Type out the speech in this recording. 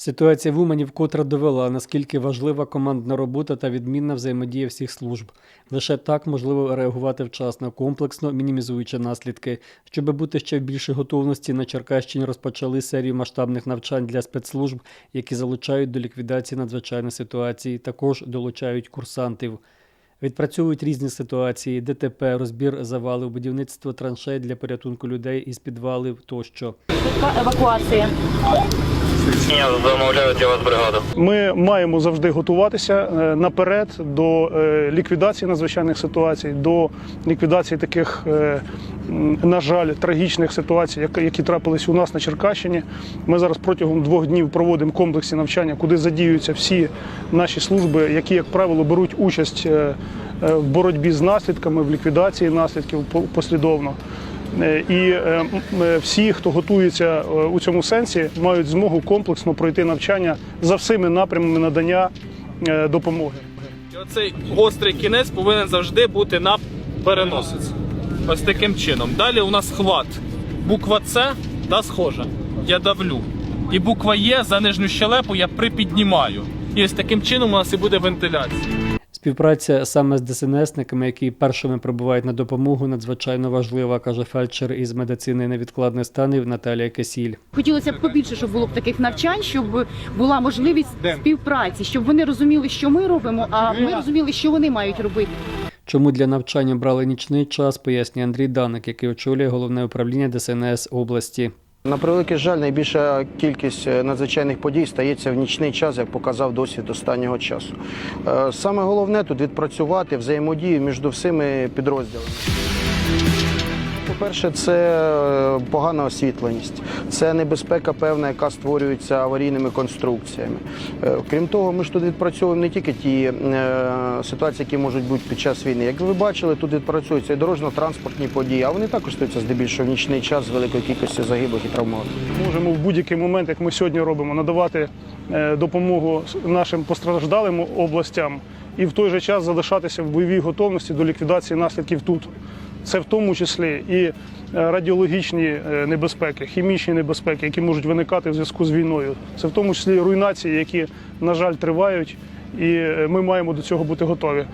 Ситуація в Умані вкотре довела, наскільки важлива командна робота та відмінна взаємодія всіх служб. Лише так можливо реагувати вчасно, комплексно, мінімізуючи наслідки. Щоб бути ще в більшій готовності, на Черкащині розпочали серію масштабних навчань для спецслужб, які залучають до ліквідації надзвичайних ситуацій, також долучають курсантів. Відпрацьовують різні ситуації: ДТП, розбір завалів, будівництво траншей для порятунку людей із підвалів тощо. Евакуація. Ні, замовляють для вас бригаду. Ми маємо завжди готуватися е, наперед до е, ліквідації надзвичайних ситуацій, до ліквідації таких, е, на жаль, трагічних ситуацій, як- які трапились у нас на Черкащині. Ми зараз протягом двох днів проводимо комплексні навчання, куди задіюються всі наші служби, які, як правило, беруть участь в боротьбі з наслідками, в ліквідації наслідків по- послідовно. Е, І е, е, всі, хто готується у цьому сенсі, мають змогу комплексно пройти навчання за всіми напрямами надання допомоги. І оцей гострий кінець повинен завжди бути на переносиці. Ось таким чином. Далі у нас хват. Буква С та схожа. Я давлю. І буква Є за нижню щелепу я припіднімаю. І ось таким чином у нас і буде вентиляція. Співпраця саме з ДСНСниками, які першими прибувають на допомогу, надзвичайно важлива, каже фельдшер із медицини невідкладних станів Наталія Кесіль. Хотілося б побільше, щоб було б таких навчань, щоб була можливість співпраці, щоб вони розуміли, що ми робимо, а ми розуміли, що вони мають робити. Чому для навчання брали нічний час, пояснює Андрій Даник, який очолює головне управління ДСНС області. На превеликий жаль, найбільша кількість е, надзвичайних подій стається в нічний час, як показав досвід останнього часу. Е, Саме головне тут відпрацювати взаємодію між всіми підрозділами. По-перше, це е, погана освітленість, це небезпека певна, яка створюється аварійними конструкціями. Е, Крім того, ми ж тут відпрацьовуємо не тільки ті е, ситуації, які можуть бути під час війни. Як ви бачили, тут відпрацюються і дорожньо-транспортні події, а вони також стаються здебільшого в нічний час з великою кількістю загиблих і травмованих. Можемо в будь-який момент, як ми сьогодні робимо, надавати допомогу нашим постраждалим областям і в той же час залишатися в бойовій готовності до ліквідації наслідків тут. Це в тому числі і е, радіологічні е, небезпеки, хімічні небезпеки, які можуть виникати в зв'язку з війною. Це в тому числі руйнації, які, на жаль, тривають, і е, ми маємо до цього бути готові.